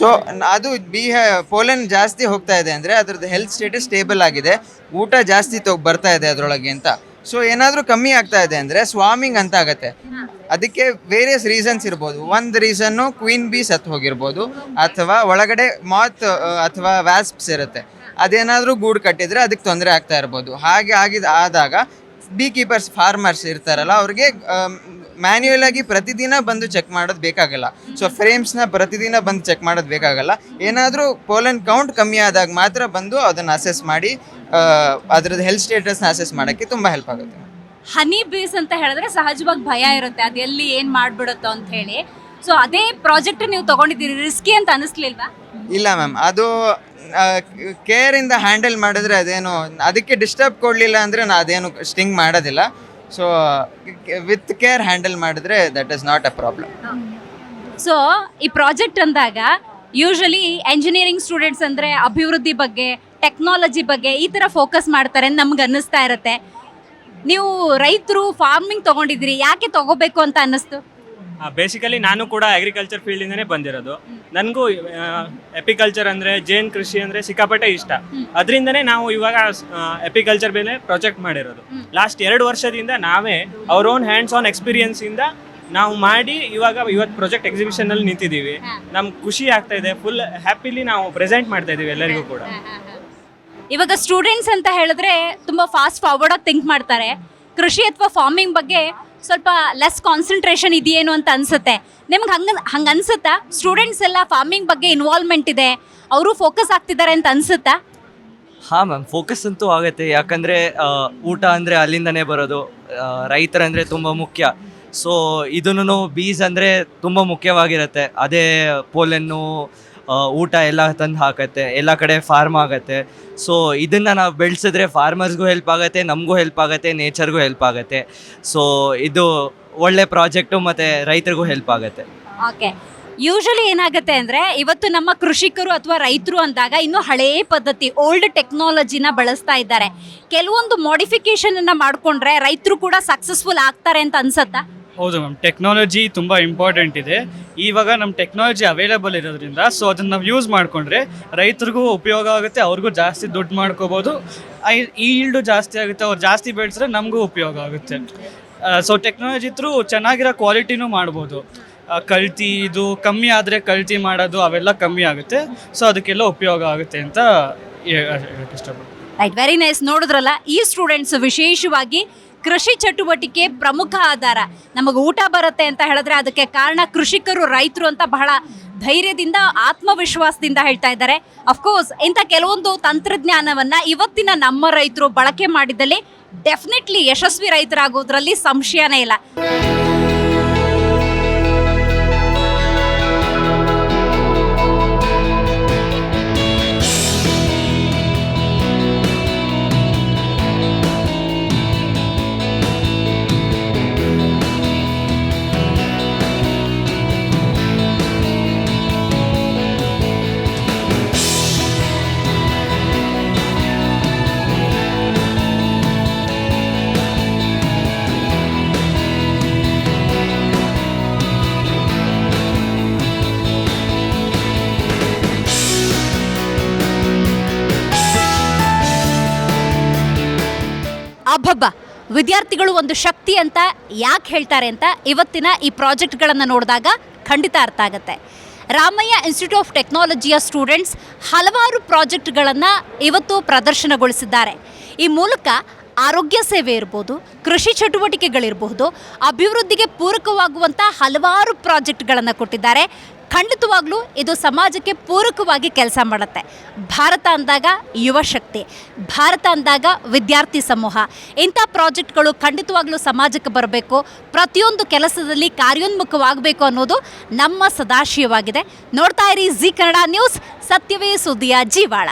ಸೊ ಅದು ಬಿಹೈ ಪೋಲೆನ್ ಜಾಸ್ತಿ ಹೋಗ್ತಾ ಇದೆ ಅಂದರೆ ಅದ್ರದ್ದು ಹೆಲ್ತ್ ಸ್ಟೇಟಸ್ ಸ್ಟೇಬಲ್ ಆಗಿದೆ. ಊಟ ಜಾಸ್ತಿ ತೊ ಬರ್ತಾ ಇದೆ ಅದರೊಳಗೆ ಅಂತ. ಸೊ ಏನಾದರೂ ಕಮ್ಮಿ ಆಗ್ತಾ ಇದೆ ಅಂದರೆ ಸ್ವಾಮಿಂಗ್ ಅಂತ ಆಗುತ್ತೆ. ಅದಕ್ಕೆ ವೇರಿಯಸ್ ರೀಸನ್ಸ್ ಇರ್ಬೋದು. ಒಂದು ರೀಸನ್ನು ಕ್ವೀನ್ ಬೀ ಸತ್ತು ಹೋಗಿರ್ಬೋದು. ಅಥವಾ ಒಳಗಡೆ ಮಾತ್ ಅಥವಾ ವ್ಯಾಸ್ಪ್ಸ್ ಇರುತ್ತೆ. ಅದೇನಾದರೂ ಗೂಡು ಕಟ್ಟಿದ್ರೆ ಅದಕ್ಕೆ ತೊಂದರೆ ಆಗ್ತಾ ಇರ್ಬೋದು. ಹಾಗೆ ಆಗಿದ ಆದಾಗ ಬೀ ಕೀಪರ್ಸ್ ಫಾರ್ಮರ್ಸ್ ಇರ್ತಾರಲ್ಲ ಅವ್ರಿಗೆ ಮ್ಯಾನ್ಯುಯಲ್ ಆಗಿ ಪ್ರತಿದಿನ ಬಂದು ಚೆಕ್ ಮಾಡೋದು ಬೇಕಾಗಲ್ಲ. ಸೊ ಫ್ರೇಮ್ಸ್ನ ಪ್ರತಿದಿನ ಬಂದು ಚೆಕ್ ಮಾಡೋದು ಬೇಕಾಗಲ್ಲ. ಏನಾದರೂ ಪೋಲನ್ ಕೌಂಟ್ ಕಮ್ಮಿ ಆದಾಗ ಮಾತ್ರ ಬಂದು ಅದನ್ನು ಅಸೆಸ್ ಮಾಡಿ ಅದ್ರದ್ದು ಹೆಲ್ತ್ ಸ್ಟೇಟಸ್ನ ಅಸೆಸ್ ಮಾಡೋಕ್ಕೆ ತುಂಬ ಹೆಲ್ಪ್ ಆಗುತ್ತೆ. ಹನಿ ಬೀಸ್ ಅಂತ ಹೇಳಿದ್ರೆ ಸಹಜವಾಗಿ ಭಯ ಇರುತ್ತೆ. ಅದು ಎಲ್ಲಿ ಏನು ಮಾಡ್ಬಿಡುತ್ತೋ ಅಂತ ಹೇಳಿ. ಸೊ ಅದೇ ಪ್ರಾಜೆಕ್ಟ್ ನೀವು ತಗೊಂಡಿದ್ದೀರಿ. ರಿಸ್ಕಿ ಅಂತ ಅನಿಸ್ಲಿಲ್ವಾ? ಇಲ್ಲ ಮ್ಯಾಮ್. ಅದು ಕೇರಿಂದ ಹ್ಯಾಂಡಲ್ ಮಾಡಿದ್ರೆ ಅದೇನು, ಅದಕ್ಕೆ ಡಿಸ್ಟರ್ಬ್ ಕೊಡಲಿಲ್ಲ ಅಂದರೆ ನಾ ಅದೇನು ಸ್ಟಿಂಗ್ ಮಾಡೋದಿಲ್ಲ. ಸೊ ವಿತ್ ಕೇರ್ ಹ್ಯಾಂಡಲ್ ಮಾಡಿದ್ರೆ that is not a problem so ಈ ಪ್ರಾಜೆಕ್ಟ್ ಅಂದಾಗ ಯೂಶಲಿ ಎಂಜಿನಿಯರಿಂಗ್ ಸ್ಟೂಡೆಂಟ್ಸ್ ಅಂದ್ರೆ ಅಭಿವೃದ್ಧಿ ಬಗ್ಗೆ ಟೆಕ್ನಾಲಜಿ ಬಗ್ಗೆ ಈ ತರ ಫೋಕಸ್ ಮಾಡ್ತಾರೆ ನಮ್ಗೆ ಅನ್ನಿಸ್ತಾ ಇರುತ್ತೆ. ನೀವು ರೈತರು ಫಾರ್ಮಿಂಗ್ ತೊಗೊಂಡಿದ್ದೀರಿ, ಯಾಕೆ ತಗೋಬೇಕು ಅಂತ ಅನ್ನಿಸ್ತು? ಬೇಸಿಕಲಿ ನಾನು ಕೂಡ ಅಗ್ರಿಕಲ್ಚರ್ ಫೀಲ್ಡಿಂದನೇ ಬಂದಿರೋದು. ನನಗೂ ಎಪಿಕಲ್ಚರ್ ಅಂದರೆ ಜೇನ್ ಕೃಷಿ ಅಂದರೆ ಸಿಕ್ಕಾಪಟ್ಟೆ ಇಷ್ಟ. ಅದರಿಂದನೇ ನಾವು ಇವಾಗ ಎಪಿಕಲ್ಚರ್ ಮೇಲೆ ಪ್ರಾಜೆಕ್ಟ್ ಮಾಡಿರೋದು. ಲಾಸ್ಟ್ ಎರಡು ವರ್ಷದಿಂದ ನಾವೇ ಅವ್ರ ಓನ್ ಹ್ಯಾಂಡ್ಸ್ ಆನ್ ಎಕ್ಸ್ಪೀರಿಯನ್ಸಿಂದ ನಾವು ಮಾಡಿ ಇವಾಗ ಇವತ್ತು ಪ್ರಾಜೆಕ್ಟ್ ಎಕ್ಸಿಬಿಷನಲ್ಲಿ ನಿಂತಿದ್ದೀವಿ. ನಮ್ಗೆ ಖುಷಿ ಆಗ್ತಾ ಇದೆ. ಫುಲ್ ಹ್ಯಾಪಿಲಿ ನಾವು ಪ್ರೆಸೆಂಟ್ ಮಾಡ್ತಾ ಇದ್ದೀವಿ ಎಲ್ಲರಿಗೂ ಕೂಡ. ಇವಾಗ ಸ್ಟೂಡೆಂಟ್ಸ್ ಅಂತ ಹೇಳಿದ್ರೆ ತುಂಬಾ ಫಾಸ್ಟ್ ಫಾರ್ವರ್ಡ್ ಆಗಿ ಥಿಂಕ್ ಮಾಡ್ತಾರೆ. ಕೃಷಿ ಅಥವಾ ಫಾರ್ಮಿಂಗ್ ಬಗ್ಗೆ ಸ್ವಲ್ಪ ಲೆಸ್ ಕಾನ್ಸಂಟ್ರೇಷನ್ ಇದೆಯೇನೋ ಅಂತ ಅನ್ಸುತ್ತೆ. ನಿಮ್ಗೆ ಹಂಗ, ಹಂಗೆ ಅನ್ಸುತ್ತಾ? ಸ್ಟೂಡೆಂಟ್ಸ್ ಎಲ್ಲ ಫಾರ್ಮಿಂಗ್ ಬಗ್ಗೆ ಇನ್ವಾಲ್ವ್ಮೆಂಟ್ ಇದೆ. ಅವರು ಫೋಕಸ್ ಆಗ್ತಿದ್ದಾರೆ ಅಂತ ಅನ್ಸುತ್ತಾ? ಹಾಂ ಮ್ಯಾಮ್ ಫೋಕಸ್ ಅಂತೂ ಆಗುತ್ತೆ. ಯಾಕಂದರೆ ಊಟ ಅಂದರೆ ಅಲ್ಲಿಂದನೇ ಬರೋದು. ರೈತರಂದರೆ ತುಂಬ ಮುಖ್ಯ. ಸೊ ಇದನ್ನು ಬೀಸ್ ಅಂದರೆ ತುಂಬ ಮುಖ್ಯವಾಗಿರುತ್ತೆ. ಅದೇ ಪೋಲನ್ನು ಊಟ ಎಲ್ಲ ತಂದು ಹಾಕತ್ತೆ, ಎಲ್ಲ ಕಡೆ ಫಾರ್ಮ್ ಆಗುತ್ತೆ. ಸೊ ಇದನ್ನು ನಾವು ಬೆಳೆಸಿದ್ರೆ ಫಾರ್ಮರ್ಸ್ಗೂ ಹೆಲ್ಪ್ ಆಗುತ್ತೆ, ನಮಗೂ ಹೆಲ್ಪ್ ಆಗುತ್ತೆ ನೇಚರ್ಗೂ ಹೆಲ್ಪ್ ಆಗುತ್ತೆ. ಸೊ ಇದು ಒಳ್ಳೆ ಪ್ರಾಜೆಕ್ಟು ಮತ್ತು ರೈತರಿಗೂ ಹೆಲ್ಪ್ ಆಗುತ್ತೆ. ಓಕೆ ಯೂಶಲಿ ಏನಾಗುತ್ತೆ ಅಂದರೆ, ಇವತ್ತು ನಮ್ಮ ಕೃಷಿಕರು ಅಥವಾ ರೈತರು ಅಂದಾಗ ಇನ್ನು ಹಳೇ ಪದ್ಧತಿ ಓಲ್ಡ್ ಟೆಕ್ನಾಲಜಿನ ಬಳಸ್ತಾ ಇದ್ದಾರೆ. ಕೆಲವೊಂದು ಮಾಡಿಫಿಕೇಷನನ್ನು ಮಾಡ್ಕೊಂಡ್ರೆ ರೈತರು ಕೂಡ ಸಕ್ಸಸ್ಫುಲ್ ಆಗ್ತಾರೆ ಅಂತ ಅನ್ಸತ್ತಾ? ಹೌದು ಮ್ಯಾಮ್ ಟೆಕ್ನಾಲಜಿ ತುಂಬ ಇಂಪಾರ್ಟೆಂಟ್ ಇದೆ. ಇವಾಗ ನಮ್ಮ ಟೆಕ್ನಾಲಜಿ ಅವೈಲೇಬಲ್ ಇರೋದ್ರಿಂದ ಸೊ ಅದನ್ನು ನಾವು ಯೂಸ್ ಮಾಡಿಕೊಂಡ್ರೆ ರೈತರಿಗೂ ಉಪಯೋಗ ಆಗುತ್ತೆ, ಅವ್ರಿಗೂ ಜಾಸ್ತಿ ದುಡ್ಡು ಮಾಡ್ಕೋಬೋದು. ಈ ಈಲ್ಡು ಜಾಸ್ತಿ ಆಗುತ್ತೆ, ಅವ್ರು ಜಾಸ್ತಿ ಬೆಳೆಸಿದ್ರೆ ನಮಗೂ ಉಪಯೋಗ ಆಗುತ್ತೆ. ಸೊ ಟೆಕ್ನಾಲಜಿ ಥ್ರೂ ಚೆನ್ನಾಗಿರೋ ಕ್ವಾಲಿಟಿನೂ ಮಾಡ್ಬೋದು. ಕಲ್ತಿ ಇದು ಕಮ್ಮಿ ಆದರೆ ಕಲ್ತಿ ಮಾಡೋದು, ಅವೆಲ್ಲ ಕಮ್ಮಿ ಆಗುತ್ತೆ. ಸೊ ಅದಕ್ಕೆಲ್ಲ ಉಪಯೋಗ ಆಗುತ್ತೆ ಅಂತ ಇಷ್ಟಪಡ್ತೀನಿ. ರೈಟ್ ವೆರಿ ನೈಸ್ ನೋಡಿದ್ರಲ್ಲ, ಈ ಸ್ಟೂಡೆಂಟ್ಸ್ ವಿಶೇಷವಾಗಿ ಕೃಷಿ ಚಟುವಟಿಕೆ ಪ್ರಮುಖ ಆಧಾರ. ನಮಗೆ ಊಟ ಬರುತ್ತೆ ಅಂತ ಹೇಳಿದ್ರೆ ಅದಕ್ಕೆ ಕಾರಣ ಕೃಷಿಕರು, ರೈತರು ಅಂತ ಬಹಳ ಧೈರ್ಯದಿಂದ, ಆತ್ಮವಿಶ್ವಾಸದಿಂದ ಹೇಳ್ತಾ ಇದ್ದಾರೆ. ಅಫ್ಕೋರ್ಸ್ ಇಂಥ ಕೆಲವೊಂದು ತಂತ್ರಜ್ಞಾನವನ್ನು ಇವತ್ತಿನ ನಮ್ಮ ರೈತರು ಬಳಕೆ ಮಾಡಿದಲ್ಲಿ ಡೆಫಿನೆಟ್ಲಿ ಯಶಸ್ವಿ ರೈತರಾಗೋದ್ರಲ್ಲಿ ಸಂಶಯನೇ ಇಲ್ಲ. ವಿದ್ಯಾರ್ಥಿಗಳು ಒಂದು ಶಕ್ತಿ ಅಂತ ಯಾಕೆ ಹೇಳ್ತಾರೆ ಅಂತ ಇವತ್ತಿನ ಈ ಪ್ರಾಜೆಕ್ಟ್ಗಳನ್ನು ನೋಡಿದಾಗ ಖಂಡಿತ ಅರ್ಥ ಆಗುತ್ತೆ. ರಾಮಯ್ಯ ಇನ್ಸ್ಟಿಟ್ಯೂಟ್ ಆಫ್ ಟೆಕ್ನಾಲಜಿಯ ಸ್ಟೂಡೆಂಟ್ಸ್ ಹಲವಾರು ಪ್ರಾಜೆಕ್ಟ್ಗಳನ್ನು ಇವತ್ತು ಪ್ರದರ್ಶನಗೊಳಿಸಿದ್ದಾರೆ. ಈ ಮೂಲಕ ಆರೋಗ್ಯ ಸೇವೆ ಇರ್ಬೋದು, ಕೃಷಿ ಚಟುವಟಿಕೆಗಳಿರಬಹುದು ಅಭಿವೃದ್ಧಿಗೆ ಪೂರಕವಾಗುವಂಥ ಹಲವಾರು ಪ್ರಾಜೆಕ್ಟ್ಗಳನ್ನು ಕೊಟ್ಟಿದ್ದಾರೆ. ಖಂಡಿತವಾಗ್ಲೂ ಇದು ಸಮಾಜಕ್ಕೆ ಪೂರಕವಾಗಿ ಕೆಲಸ ಮಾಡುತ್ತೆ. ಭಾರತ ಅಂದಾಗ ಯುವ ಶಕ್ತಿ, ಭಾರತ ಅಂದಾಗ ವಿದ್ಯಾರ್ಥಿ ಸಮೂಹ. ಇಂಥ ಪ್ರಾಜೆಕ್ಟ್ಗಳು ಖಂಡಿತವಾಗ್ಲೂ ಸಮಾಜಕ್ಕೆ ಬರಬೇಕು, ಪ್ರತಿಯೊಂದು ಕೆಲಸದಲ್ಲಿ ಕಾರ್ಯೋನ್ಮುಖವಾಗಬೇಕು ಅನ್ನೋದು ನಮ್ಮ ಸದಾಶಯವಾಗಿದೆ. ನೋಡ್ತಾ ಇರಿ ಜಿ ಕನ್ನಡ ನ್ಯೂಸ್, ಸತ್ಯವೇ ಸುದ್ದಿಯ ಜೀವಾಳ.